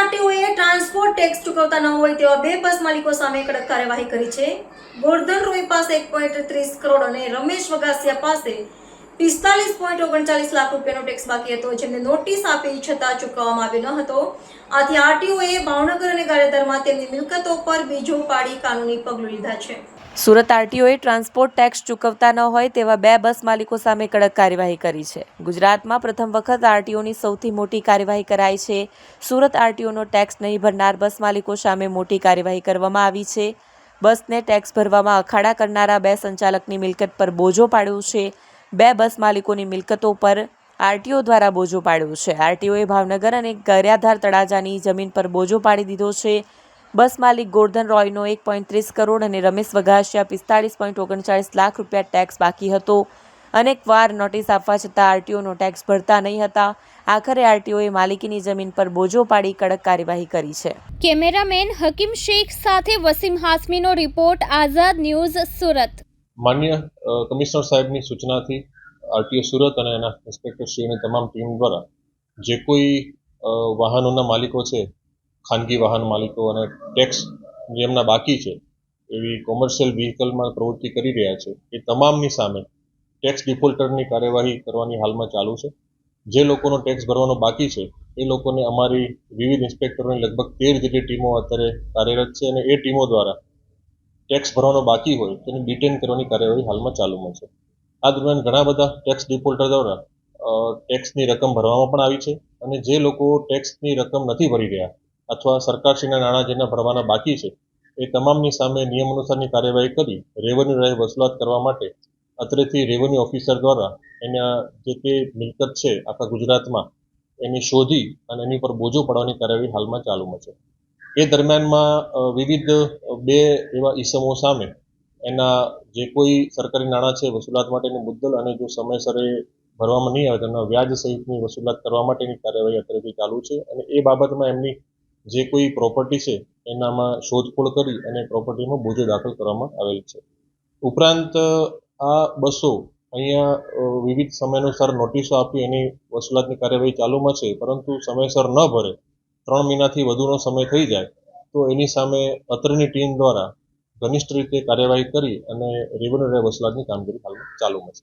આરટીઓએ transport tax ચૂકવતા ન હોય તેવા બે બસ માલિકો સામે કડક કાર્યવાહી કરી છે. ગોરધન રોય પાસે એક પોઈન્ટ ત્રીસ કરોડ અને રમેશ વગાસિયા પાસે પિસ્તાલીસ પોઈન્ટ ઓગણચાલીસ લાખ રૂપિયાનો ટેક્સ બાકી હતો, જેમને નોટિસ આપી છતાં ચૂકવવામાં આવ્યો ન હતો. આથી આરટીઓએ ભાવનગર અને ગારિયાધારમાં તેમની મિલકતો પર બીજો પાડી કાનૂની પગલું લીધા છે. સુરત આરટીઓએ ટ્રાન્સપોર્ટ ટેક્સ ચૂકવતા ન હોય તેવા બે બસ માલિકો સામે કડક કાર્યવાહી કરી છે. ગુજરાતમાં પ્રથમ વખત આરટીઓની સૌથી મોટી કાર્યવાહી કરાઈ છે. સુરત આરટીઓનો ટેક્સ નહીં ભરનાર બસ માલિકો સામે મોટી કાર્યવાહી કરવામાં આવી છે. બસને ટેક્સ ભરવામાં અખાડા કરનારા બે સંચાલકની મિલકત પર બોજો પાડ્યો છે. બે બસ માલિકોની મિલકતો પર આરટીઓ દ્વારા બોજો પાડ્યો છે. આરટીઓએ ભાવનગર અને કર્યાધાર તળાજાની જમીન પર બોજો પાડી દીધો છે. બસ માલિક ગોર્ધન રોયનો એક પોઈન્ટ ત્રીસ કરોડ અને રમેશ વઘાસિયા પિસ્તાળીસ પોઈન્ટ ઓગણચાળીસ લાખ રૂપિયા ટેક્સ બાકી હતો. અનેક વાર નોટિસ આપવા છતાં આરટીઓનો ટેક્સ ભરતા નહીં હતા. આખરે આરટીઓએ માલિકીની જમીન પર બોજો પાડી કડક કાર્યવાહી કરી છે. કેમેરામેન હકીમ શેખ સાથે વસીમ હાસમીનો રિપોર્ટ, આઝાદ ન્યૂઝ સુરત. માન્ય કમિશનર સાહેબની સૂચનાથી આરટીઓ સુરત અને એના ઇન્સ્પેક્ટરશ્રીઓની તમામ ટીમ દ્વારા જે કોઈ વાહનોના માલિકો છે, ખાનગી વાહન માલિકો અને ટેક્સ જેમના બાકી છે, એવી કોમર્શિયલ વ્હીકલમાં પ્રવૃત્તિ કરી રહ્યા છે, એ તમામની સામે ટેક્સ ડિફોલ્ટરની કાર્યવાહી કરવાની હાલમાં ચાલુ છે. જે લોકોનો ટેક્સ ભરવાનો બાકી છે, એ લોકોને અમારી વિવિધ ઇન્સ્પેક્ટરોની લગભગ તેર જેટલી ટીમો અત્યારે કાર્યરત છે અને એ ટીમો દ્વારા ટેક્સ ભરવાનો બાકી હોય, તેને ડિટેન કરવાની કાર્યવાહી હાલમાં ચાલુમાં છે. આ દરમિયાન ઘણા બધા ટેક્સ ડિફોલ્ટર દ્વારા ટેક્સની રકમ ભરવામાં પણ આવી છે અને જે લોકો ટેક્સની રકમ નથી ભરી રહ્યા અથવા સરકારશ્રીના નાણાં જેના ભરવાના બાકી છે, એ તમામની સામે નિયમ અનુસારની કાર્યવાહી કરી રેવન્યુ રાહે વસૂલાત કરવા માટે અત્રેથી રેવન્યુ ઓફિસર દ્વારા એના જે તે મિલકત છે આખા ગુજરાતમાં, એની શોધી અને એની પર બોજો પડવાની કાર્યવાહી હાલમાં ચાલુમાં છે. એ દરમિયાનમાં વિવિધ બે એવા ઈસમો સામે એના જે કોઈ સરકારી નાણાં છે વસૂલાત માટેની મુદ્દલ અને જો સમયસર એ ભરવામાં નહીં આવે તેના વ્યાજ સહિતની વસૂલાત કરવા માટેની કાર્યવાહી અત્યારેથી ચાલુ છે અને એ બાબતમાં એમની જે કોઈ પ્રોપર્ટી છે એનામાં શોધખોળ કરી અને પ્રોપર્ટીમાં બોજો દાખલ કરવામાં આવેલ છે. ઉપરાંત, આ બસો અહીંયા વિવિધ વિવિધ સમયાનુસાર નોટિસો આપી એની વસૂલાતની કાર્યવાહી ચાલુમાં છે, પરંતુ સમયસર ન ભરે ત્રણ મહિનાથી વધુનો સમય થઈ જાય, તો એની સામે અત્રની ટીમ દ્વારા ઘનિષ્ઠ રીતે કાર્યવાહી કરી અને રેવન્યુ રાય વસૂલાતની કામગીરી હાલમાં ચાલુમાં છે.